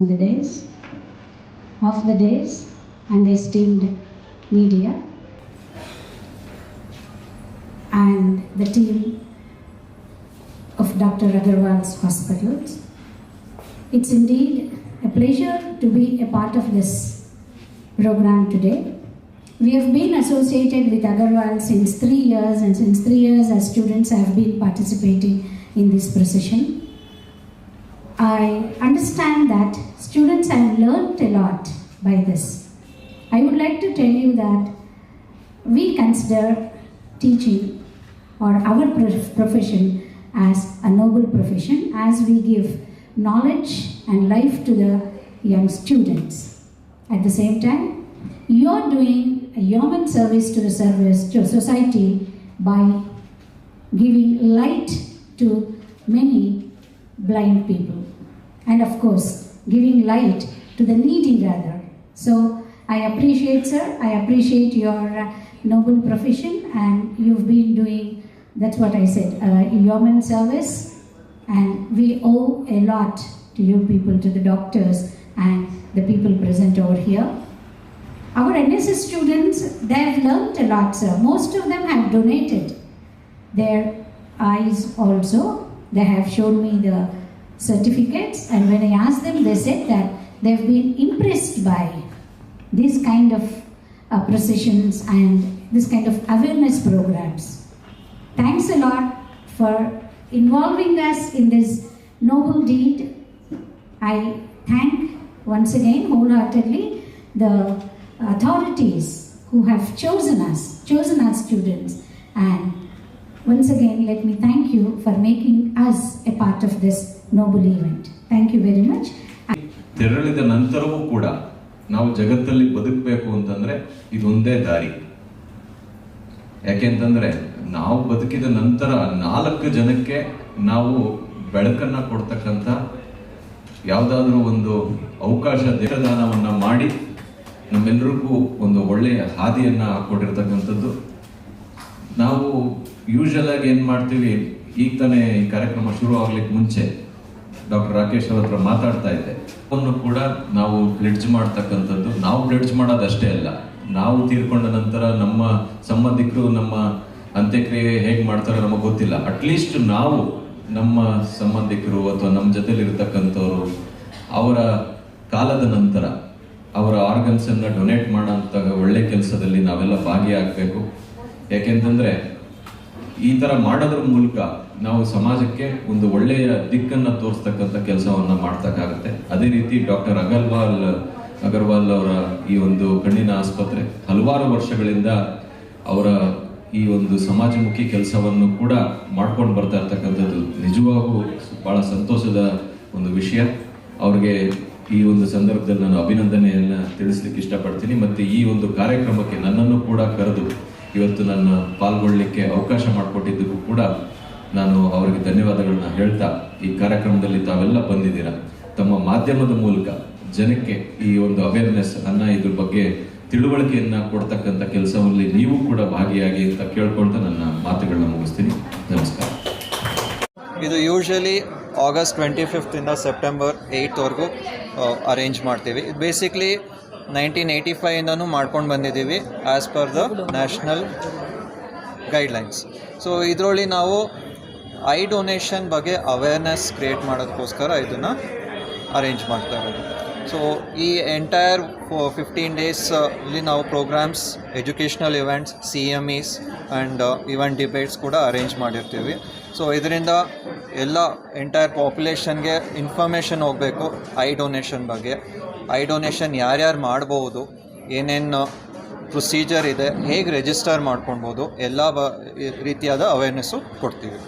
the days, of the days, and the esteemed media, and the team of Dr. Agarwal's hospitals. It's indeed a pleasure to be a part of this program today. We have been associated with Agarwal since three years, and since three years, as students have been participating in this procession. I understand that students have learnt a lot by this. I would like to tell you that we consider teaching or our profession as a noble profession as we give knowledge and life to the young students. At the same time, you are doing a human service to the service to society by giving light to many blind people and of course giving light to the needy rather so i appreciate sir i appreciate your uh, noble profession and you've been doing that's what i said uh, human service and we owe a lot to you people to the doctors and the people present over here our NSS students, they have learnt a lot, sir. Most of them have donated their eyes also. They have shown me the certificates, and when I asked them, they said that they have been impressed by this kind of uh, processions and this kind of awareness programs. Thanks a lot for involving us in this noble deed. I thank once again wholeheartedly the authorities who have chosen us, chosen our students, and once again, let me thank you for making us a part of this noble event. Thank you very much. ತೆರಳಿದ ನಂತರವೂ ಕೂಡ ನಾವು ಜಗತ್ತಲ್ಲಿ ಬದುಕಬೇಕು ಅಂತಂದ್ರೆ ಇದೊಂದೇ ದಾರಿ ಯಾಕೆಂತಂದ್ರೆ ನಾವು ಬದುಕಿದ ನಂತರ ನಾಲ್ಕು ಜನಕ್ಕೆ ನಾವು ಬೆಳಕನ್ನ ಕೊಡ್ತಕ್ಕಂಥ ಯಾವುದಾದ್ರೂ ಒಂದು ಅವಕಾಶ ದೇಹದಾನವನ್ನ ಮಾಡಿ ನಮ್ಮೆಲ್ಲರಿಗೂ ಒಂದು ಒಳ್ಳೆಯ ಹಾದಿಯನ್ನ ಕೊಟ್ಟಿರ್ತಕ್ಕಂಥದ್ದು ನಾವು ಯೂಶಲ್ ಆಗಿ ಏನ್ ಮಾಡ್ತೀವಿ, ಈಗ ತಾನೇ ಈ ಕಾರ್ಯಕ್ರಮ ಶುರು ಆಗ್ಲಿಕ್ಕೆ ಮುಂಚೆ ಡಾಕ್ಟರ್ ರಾಕೇಶ್ ಅವ್ರ ಹತ್ರ ಮಾತಾಡ್ತಾ ಇದ್ದೆ. ಅವನ್ನು ಕೂಡ ನಾವು ಬ್ಲೆಡ್ಜ್ ಮಾಡ್ತಕ್ಕಂಥದ್ದು, ನಾವು ಬ್ಲೆಡ್ಜ್ ಮಾಡೋದಷ್ಟೇ ಅಲ್ಲ, ನಾವು ತೀರ್ಕೊಂಡ ನಂತರ ನಮ್ಮ ಸಂಬಂಧಿಕರು ನಮ್ಮ ಅಂತ್ಯಕ್ರಿಯೆ ಹೇಗೆ ಮಾಡ್ತಾರೋ ನಮಗೆ ಗೊತ್ತಿಲ್ಲ. ಅಟ್ಲೀಸ್ಟ್ ನಾವು ನಮ್ಮ ಸಂಬಂಧಿಕರು ಅಥವಾ ನಮ್ಮ ಜೊತೆಲಿ ಇರ್ತಕ್ಕಂಥವ್ರು ಅವರ ಕಾಲದ ನಂತರ ಅವರ ಆರ್ಗನ್ಸನ್ನು ಡೊನೇಟ್ ಮಾಡೋಂಥ ಒಳ್ಳೆ ಕೆಲಸದಲ್ಲಿ ನಾವೆಲ್ಲ ಭಾಗಿಯಾಗಬೇಕು. ಯಾಕೆಂತಂದ್ರೆ ಈ ತರ ಮಾಡೋದ್ರ ಮೂಲಕ ನಾವು ಸಮಾಜಕ್ಕೆ ಒಂದು ಒಳ್ಳೆಯ ದಿಕ್ಕನ್ನ ತೋರಿಸ್ತಕ್ಕಂಥ ಕೆಲಸವನ್ನ ಮಾಡ್ತಕ್ಕಾಗತ್ತೆ. ಅದೇ ರೀತಿ ಡಾಕ್ಟರ್ ಅಗರ್ವಾಲ್ ಅಗರ್ವಾಲ್ ಅವರ ಈ ಒಂದು ಕಣ್ಣಿನ ಆಸ್ಪತ್ರೆ ಹಲವಾರು ವರ್ಷಗಳಿಂದ ಅವರ ಈ ಒಂದು ಸಮಾಜಮುಖಿ ಕೆಲಸವನ್ನು ಕೂಡ ಮಾಡ್ಕೊಂಡು ಬರ್ತಾ ಇರ್ತಕ್ಕಂಥದ್ದು ನಿಜವಾಗೂ ಬಹಳ ಸಂತೋಷದ ಒಂದು ವಿಷಯ. ಅವ್ರಿಗೆ ಈ ಒಂದು ಸಂದರ್ಭದಲ್ಲಿ ನಾನು ಅಭಿನಂದನೆಯನ್ನು ತಿಳಿಸ್ಲಿಕ್ಕೆ ಇಷ್ಟಪಡ್ತೀನಿ. ಮತ್ತು ಈ ಒಂದು ಕಾರ್ಯಕ್ರಮಕ್ಕೆ ನನ್ನನ್ನು ಕೂಡ ಕರೆದು ಇವತ್ತು ನನ್ನ ಪಾಲ್ಗೊಳ್ಳಲಿಕ್ಕೆ ಅವಕಾಶ ಮಾಡಿಕೊಟ್ಟಿದ್ದಕ್ಕೂ ಕೂಡ ನಾನು ಅವರಿಗೆ ಧನ್ಯವಾದಗಳನ್ನ ಹೇಳ್ತಾ ಈ ಕಾರ್ಯಕ್ರಮದಲ್ಲಿ ತಾವೆಲ್ಲ ಬಂದಿದ್ದೀರಾ. ತಮ್ಮ ಮಾಧ್ಯಮದ ಮೂಲಕ ಜನಕ್ಕೆ ಈ ಒಂದು ಅವೇರ್ನೆಸ್ ಅನ್ನ ಇದ್ರ ಬಗ್ಗೆ ತಿಳುವಳಿಕೆಯನ್ನ ಕೊಡ್ತಕ್ಕಂಥ ಕೆಲಸದಲ್ಲಿ ನೀವು ಕೂಡ ಭಾಗಿಯಾಗಿ ಅಂತ ಕೇಳ್ಕೊಳ್ತಾ ನನ್ನ ಮಾತುಗಳನ್ನ ಮುಗಿಸ್ತೀನಿ. ನಮಸ್ಕಾರ. ಇದು ಯೂಶಲಿ ಆಗಸ್ಟ್ ಟ್ವೆಂಟಿ ಫಿಫ್ತಿಂದ ಸೆಪ್ಟೆಂಬರ್ ಏಯ್ಟ್ವರೆಗೂ ಅರೇಂಜ್ ಮಾಡ್ತೀವಿ. ಬೇಸಿಕ್ಲಿ ನೈನ್ಟೀನ್ ಏಯ್ಟಿ ಫೈವಿಂದನೂ ಮಾಡ್ಕೊಂಡು ಬಂದಿದ್ದೀವಿ as per the national guidelines so ಇದರಲ್ಲಿ ನಾವು ಐ ಡೊನೇಷನ್ ಬಗ್ಗೆ ಅವೇರ್ನೆಸ್ ಕ್ರಿಯೇಟ್ ಮಾಡೋದಕ್ಕೋಸ್ಕರ ಇದನ್ನು ಅರೇಂಜ್ ಮಾಡ್ತಾ ಇರೋದು. ಸೊ ಈ ಎಂಟೈರ್ ಫಿಫ್ಟೀನ್ ಡೇಸ್ ಅಲ್ಲಿ ನಾವು programmes educational events C M Es and event debates ಕೂಡ ಅರೇಂಜ್ ಮಾಡಿರ್ತೀವಿ. ಸೊ ಇದರಿಂದ ಎಲ್ಲ ಎಂಟೈರ್ ಪಾಪ್ಯುಲೇಷನ್ಗೆ ಇನ್ಫಾರ್ಮೇಷನ್ ಹೋಗಬೇಕು, ಐ ಡೊನೇಷನ್ ಬಗ್ಗೆ. ಐ ಡೊನೇಷನ್ ಯಾರ್ಯಾರು ಮಾಡ್ಬೋದು ಏನೇನು ಪ್ರೊಸೀಜರ್ ಇದೆ ಹೇಗೆ ರಿಜಿಸ್ಟರ್ ಮಾಡ್ಕೊಳ್ಬೋದು ಎಲ್ಲ ರೀತಿಯಾದ ಅವೇರ್ನೆಸ್ಸು ಕೊಡ್ತೀವಿ.